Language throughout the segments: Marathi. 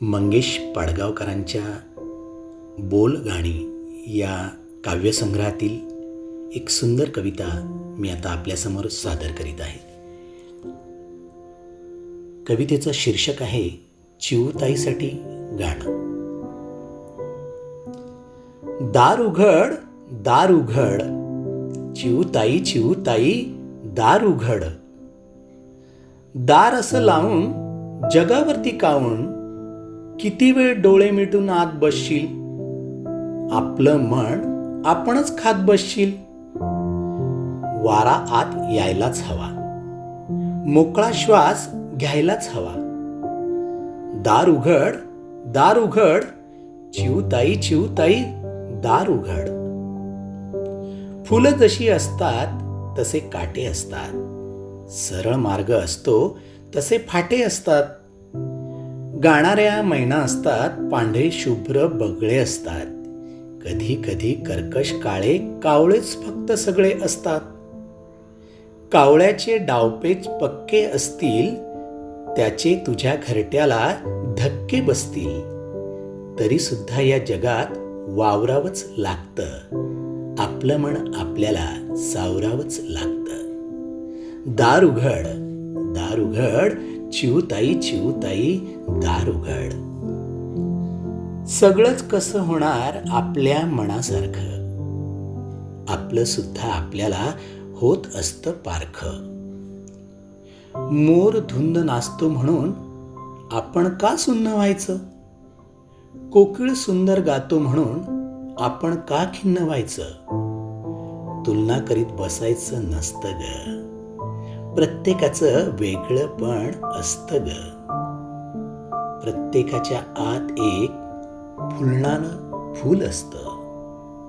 मंगेश पाडगावकरांच्या बोल गाणी या काव्यसंग्रहातील एक सुंदर कविता मी आता आपल्यासमोर सादर करीत आहे. कवितेचं शीर्षक आहे चिऊताईसाठी गाणं. दार उघड दार उघड चिऊताई चिऊताई दार उघड दार असं लावून जगावरती कावून किती वेळ डोळे मिटून आत बसशील? आपलं मन आपणच खात बसशील. वारा आत यायलाच हवा. मोकळा श्वास घ्यायलाच हवा. दार उघड दार उघड चिवताई चिवताई दार उघड. फुलं जशी असतात तसे काटे असतात. सरळ मार्ग असतो तसे फाटे असतात. गाणाऱ्या मैना असतात पांढरे शुभ्र बगळे असतात. कधी कधी कर्कश काळे कावळेच फक्त सगळे असतात. कावळ्याचे डावपेच पक्के असतील त्याचे तुझ्या घरट्याला धक्के बसतील. तरी सुद्धा या जगात वावरावंच लागतं. आपलं मन आपल्याला सावरावंच लागतं. दार उघड दार उघड चिवताई चिवताई दार उघड सगळंच कसं होणार आपल्या मनासारखं? आपलं सुद्धा आपल्याला होत असतं पारखं. मोर धुंद नाचतो म्हणून आपण का सुन्न व्हायचं? कोकिळ सुंदर गातो म्हणून आपण का खिन्न व्हायचं? तुलना करीत बसायचं नसतं ग. प्रत्येकाचं वेगळं पण असतं ग. प्रत्येकाच्या आत एक फुलणारं फूल असतं.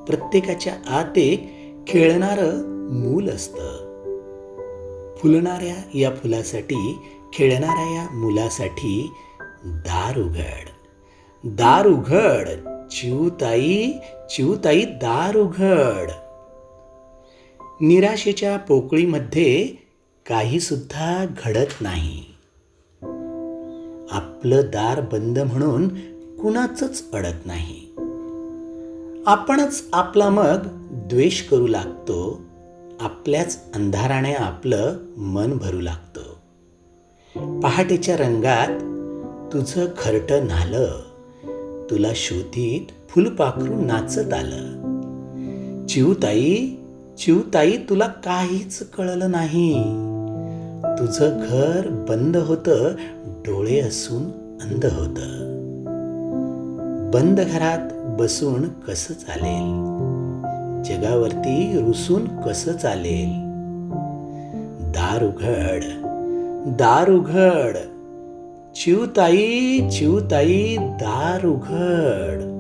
प्रत्येकाच्या आत एक खेळणारं मूल असतं. फुलणाऱ्या या फुलासाठी खेळणाऱ्या या मुलासाठी दार उघड. दार उघड. चिवताई चिवताई दार उघड. निराशेच्या पोकळीमध्ये काही सुद्धा घडत नाही. आपलं दार बंद म्हणून कुणाचंच अडत नाही. आपणच आपला मग द्वेष करू लागतो आपल्याच अंधाराने आपलं मन भरू लागतं. पहाटेच्या रंगात तुझं खरटं नालं तुला शोधीत फुलपाखरू नाचत आलं. चिवताई चिवताई तुला काहीच कळलं नाही. तुझं घर बंद होतं डोळे असून अंध होतं. बंद घरात बसून कसं चालेल? जगावरती रुसून कसं चालेल? दार उघड दार उघड. चिवताई चिवताई दार उघड.